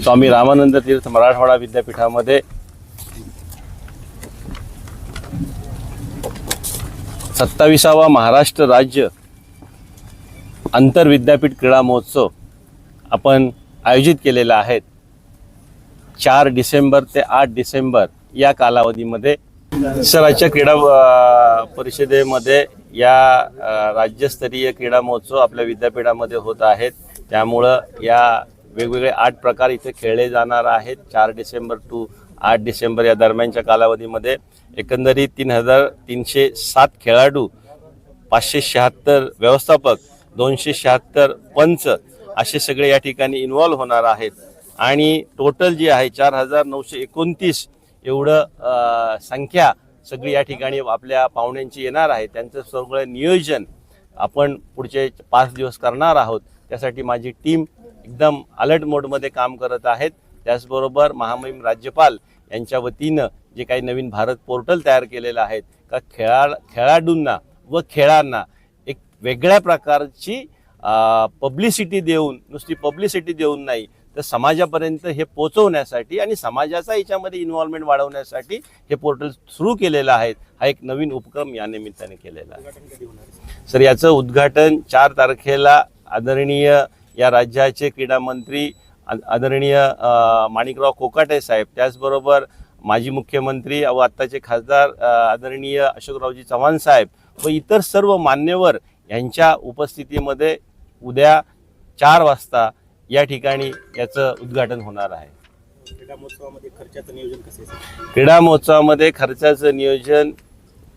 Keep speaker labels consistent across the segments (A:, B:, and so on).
A: स्वामी रामानंद तीर्थ मराठवाडा विद्यापीठामध्ये सत्तावीसावा महाराष्ट्र राज्य आंतरविद्यापीठ क्रीडा महोत्सव आपण आयोजित केलेला आहे चार डिसेंबर ते आठ डिसेंबर या कालावधीमध्ये राज्य क्रीडा परिषदेमध्ये या राज्यस्तरीय क्रीडा महोत्सव आपल्या विद्यापीठामध्ये होत आहेत त्यामुळं या वेगवेगळे आठ प्रकार इथे खेळले जाणार आहेत चार डिसेंबर टू आठ डिसेंबर या दरम्यानच्या कालावधीमध्ये एकंदरीत तीन हजार तीनशे सात खेळाडू पाचशे शहात्तर व्यवस्थापक दोनशे शहात्तर पंच असे सगळे या ठिकाणी इन्वॉल्व्ह होणार आहेत आणि टोटल जी आहे चार हजार नऊशे एकोणतीस एवढं संख्या सगळी या ठिकाणी आपल्या पाहुण्यांची येणार आहे त्यांचं सगळं नियोजन आपण पुढचे पाच दिवस करणार आहोत त्यासाठी माझी टीम एकदम अलर्ट मोडमध्ये काम करत आहेत त्याचबरोबर महामहिम राज्यपाल यांच्या वतीनं जे काही नवीन भारत पोर्टल तयार केलेलं आहे का खेळा खेळाडूंना व खेळांना एक वेगळ्या प्रकारची पब्लिसिटी देऊन नुसती पब्लिसिटी देऊन नाही तर समाजापर्यंत हे पोचवण्यासाठी आणि समाजाचा याच्यामध्ये इन्व्हॉल्वमेंट वाढवण्यासाठी हे पोर्टल सुरू केलेलं आहे हा एक नवीन उपक्रम या निमित्ताने केलेला आहे सर याचं उद्घाटन चार तारखेला आदरणीय या राज्याचे क्रीडा मंत्री आदरणीय माणिकराव कोकाटे साहेब त्याचबरोबर माजी मुख्यमंत्री व आत्ताचे खासदार आदरणीय अशोकरावजी चव्हाण साहेब व इतर सर्व मान्यवर यांच्या उपस्थितीमध्ये उद्या चार वाजता या ठिकाणी याचं उद्घाटन होणार आहे क्रीडा महोत्सवामध्ये खर्चाचं नियोजन कसं क्रीडा महोत्सवामध्ये खर्चाचं नियोजन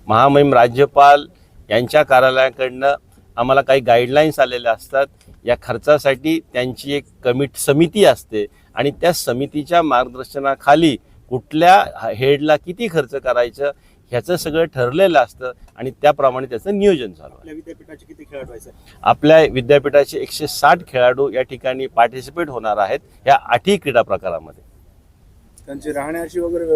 A: महामहिम राज्यपाल यांच्या कार्यालयाकडनं आम्हाला काही गाईडलाईन्स आलेल्या असतात या खर्चासाठी त्यांची एक कमिट समिती असते आणि त्या समितीच्या मार्गदर्शनाखाली कुठल्या हेडला किती खर्च करायचं ह्याचं सगळं ठरलेलं असतं आणि त्याप्रमाणे त्याचं नियोजन चालू विद्यापीठाचे किती खेळाडू आपल्या विद्यापीठाचे एकशे साठ खेळाडू या ठिकाणी पार्टिसिपेट होणार आहेत या आठही क्रीडा प्रकारामध्ये त्यांची राहण्याची वगैरे